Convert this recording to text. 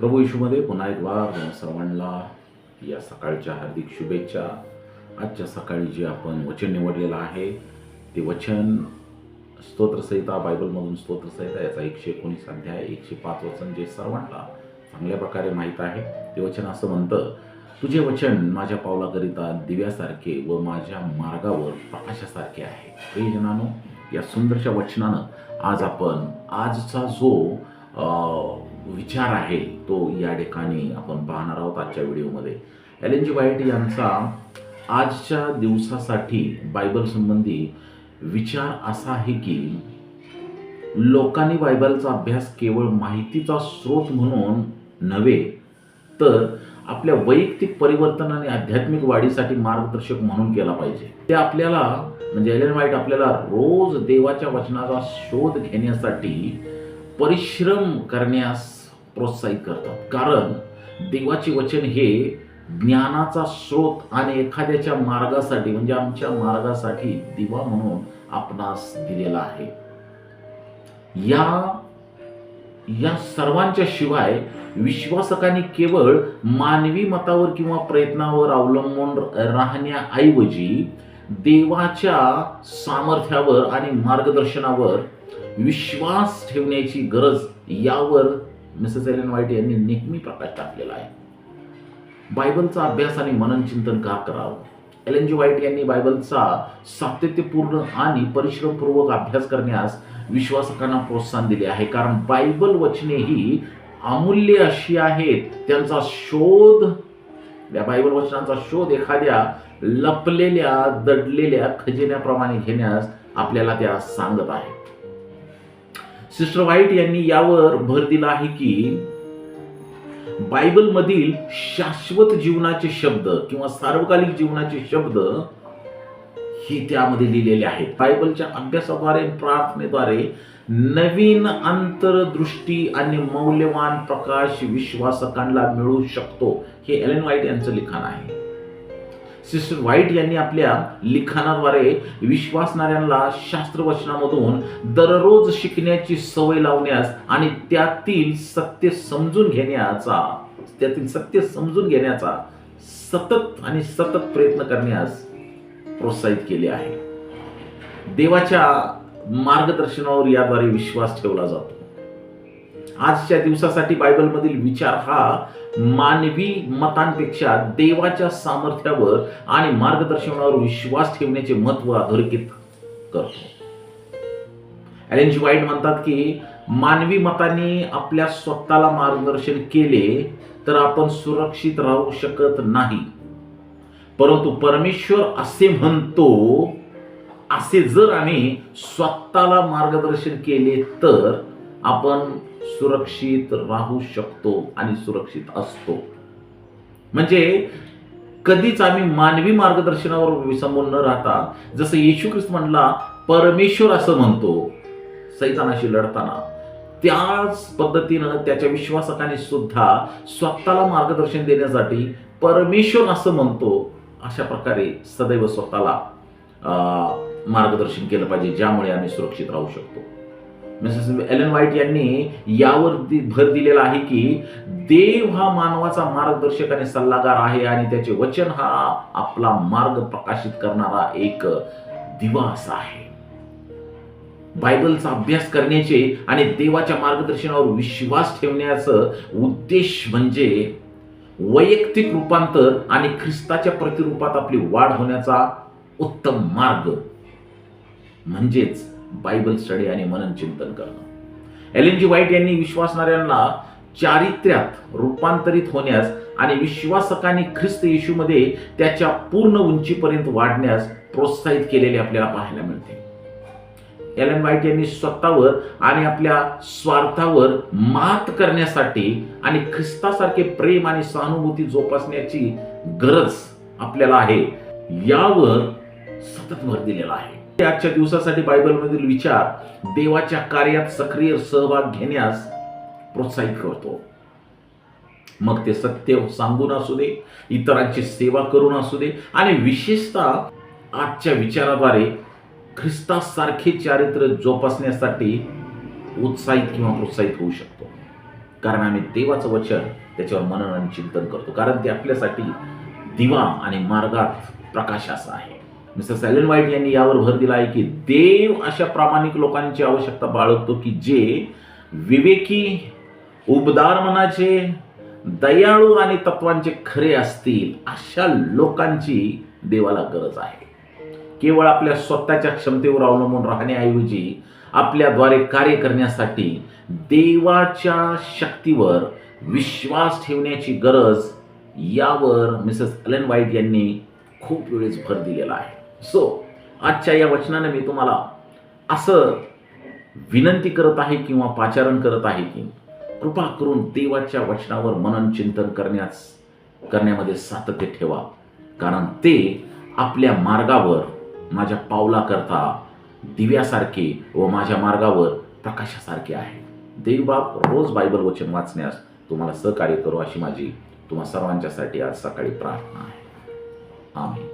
प्रभू येशूमध्ये पुन्हा एक वार तुम्हा सर्वांना या सकाळच्या हार्दिक शुभेच्छा. आजच्या सकाळी जे आपण वचन निवडलेलं आहे ते वचन स्तोत्रसहिता बायबलमधून स्तोत्रसहिता याचा एकशे एकोणीस अध्याय एकशे पाच वचन जे सर्वांना चांगल्या प्रकारे माहीत आहे ते वचन असं म्हणतं तुझे वचन माझ्या पावलाकरिता दिव्यासारखे व माझ्या मार्गावर प्रकाशासारखे आहे. प्रियजनानो या सुंदरशा वचनानं आज आपण आजचा जो विचार आहे तो या ठिकाणी आपण पाहणार आहोत आजच्या व्हिडिओमध्ये. एल एन जी वाईट यांचा आजच्या दिवसासाठी बायबल संबंधी विचार असा आहे की लोकांनी बायबलचा अभ्यास केवळ माहितीचा स्रोत म्हणून नव्हे तर आपल्या वैयक्तिक परिवर्तन आणि आध्यात्मिक वाढीसाठी मार्गदर्शक म्हणून केला पाहिजे. ते आपल्याला म्हणजे एलन वाईट आपल्याला रोज देवाच्या वचनाचा शोध घेण्यासाठी परिश्रम करण्यास प्रोत्साहित करतात. कारण देवाचे वचन हे ज्ञानाचा स्रोत आणि एखाद्याच्या मार्गासाठी म्हणजे आमच्या मार्गासाठी दिवा म्हणून आपणास दिलेला आहे. या या सर्वांच्या शिवाय विश्वासकांनी केवळ मानवी मतावर किंवा प्रयत्नावर अवलंबून राहण्याऐवजी देवाच्या सामर्थ्यावर आणि मार्गदर्शनावर विश्वास ठेवण्याची गरज यावर मिसेस एलन वाईट यांनी नेहमी प्रकाश टाकलेला आहे. बायबलचा अभ्यास आणि मनन चिंतन का करावं? एल एन जी वाईट यांनी बायबलचा सातत्यपूर्ण आणि परिश्रमपूर्वक अभ्यास करण्यास विश्वासकांना प्रोत्साहन दिले आहे. कारण बायबल वचने ही अमूल्य अशी आहेत. त्यांचा शोध या बायबल वचनांचा शोध एखाद्या लपलेल्या दडलेल्या खजिन्याप्रमाणे घेण्यास आपल्याला त्या सांगत आहेत. सिस्टर व्हाईट यांनी यावर भर दिला आहे की बायबलमधील शाश्वत जीवनाचे शब्द किंवा सार्वकालिक जीवनाचे शब्द हे त्यामध्ये लिहिलेले आहेत. बायबलच्या अभ्यासाद्वारे प्रार्थनेद्वारे नवीन अंतरदृष्टी आणि मौल्यवान प्रकाश विश्वासकांना मिळू शकतो. हे एलन व्हाईट यांचं लिखाण आहे. सिस्टर व्हाईट यांनी आपल्या लिखाणाद्वारे विश्वासणाऱ्यांना शास्त्रवचनामधून दररोज शिकण्याची सवय लावण्यास आणि त्यातील सत्य समजून घेण्याचा त्यातील सत्य समजून घेण्याचा सतत आणि सतत प्रयत्न करण्यास प्रोत्साहित केले आहे. देवाच्या मार्गदर्शनावर याद्वारे विश्वास ठेवला जातो. आजच्या दिवसासाठी बायबलमधील विचार हा मानवी मतांपेक्षा देवाच्या सामर्थ्यावर आणि मार्गदर्शनावर विश्वास ठेवण्याचे महत्त्व अधोरेखित करतो. एलेन जी वाईट म्हणतात की मानवी मताने आपल्या स्वतःला मार्गदर्शन केले तर आपण सुरक्षित राहू शकत नाही. परंतु परमेश्वर असे म्हणतो असे जर आम्ही स्वतःला मार्गदर्शन केले तर आपण सुरक्षित राहू शकतो आणि सुरक्षित असतो. म्हणजे कधीच आम्ही मानवी मार्गदर्शनावर विसंबून न राहता जसं येशू ख्रिस्त म्हणला परमेश्वर असं म्हणतो. सैतानाशी लढताना. त्याच पद्धतीनं त्याच्या विश्वासकाने सुद्धा स्वतःला मार्गदर्शन देण्यासाठी परमेश्वर असं म्हणतो अशा प्रकारे सदैव स्वतःला अं, मार्गदर्शन केलं पाहिजे ज्यामुळे आम्ही सुरक्षित राहू शकतो. मिसेस एलन व्हाईट यांनी यावर भर दिलेला आहे की देव हा मानवाचा मार्गदर्शक आणि सल्लागार आहे आणि त्याचे वचन हा आपला मार्ग प्रकाशित करणारा एक दिवास आहे. बायबलचा अभ्यास करण्याचे आणि देवाच्या मार्गदर्शनावर विश्वास ठेवण्याचं उद्देश म्हणजे वैयक्तिक रूपांतर आणि ख्रिस्ताच्या प्रतिरूपात आपली वाढ होण्याचा उत्तम मार्ग. म्हणजेच बायबल स्टडी आणि मनन चिंतन करणं. एल एन जी वाईट यांनी विश्वासणाऱ्यांना चारित्र्यात रूपांतरित होण्यास आणि विश्वासकांनी ख्रिस्त येशूमध्ये त्याच्या पूर्ण उंचीपर्यंत वाढण्यास प्रोत्साहित केलेले आपल्याला पाहायला मिळते. एलन वाईट यांनी स्वतःवर आणि आपल्या स्वार्थावर मात करण्यासाठी आणि ख्रिस्तासारखे प्रेम आणि सहानुभूती जोपासण्याची गरज आपल्याला आहे यावर सतत भर दिलेला आहे. आजच्या दिवसासाठी बायबलमधील विचार देवाच्या कार्यात सक्रिय सहभाग घेण्यास प्रोत्साहित करतो. मग ते सत्य सांगून असू दे इतरांची सेवा करून असू दे आणि विशेषतः आजच्या विचाराद्वारे ख्रिस्तासारखे चारित्र्य जोपासण्यासाठी उत्साहित किंवा प्रोत्साहित होऊ शकतो. कारण आम्ही देवाचं वचन त्याच्यावर मनन आणि चिंतन करतो. कारण ते आपल्यासाठी दिवा आणि मार्गात प्रकाश असा आहे. मिस्टर सॅलन व्हाईट यांनी यावर भर दिला आहे की देव अशा प्रामाणिक लोकांची आवश्यकता बाळगतो की जे विवेकी उबदार मनाचे दयाळू आणि तत्वांचे खरे असतील अशा लोकांची देवाला गरज आहे. केवळ आपल्या स्वतःच्या क्षमतेवर अवलंबून राहण्याऐवजी आपल्याद्वारे कार्य करण्यासाठी देवाच्या शक्तीवर विश्वास ठेवण्याची गरज यावर मिसेस अलन व्हाईट यांनी खूप वेळेस भर दिलेला आहे. सो आजच्या या वचनाने मी तुम्हाला असं विनंती करत आहे किंवा पाचारण करत आहे की कृपा करून देवाच्या वचनावर मनन चिंतन करण्यास करण्यामध्ये सातत्य ठेवा. कारण ते आपल्या मार्गावर माझ्या पावलाकरता दिव्यासारखे व माझ्या मार्गावर प्रकाशासारखे आहे. देवबाप रोज बायबल वचन वाचण्यास तुम्हाला सहकार्य करू अशी माझी तुम्हा सर्वांच्यासाठी आज सकाळी प्रार्थना आहे. आम्ही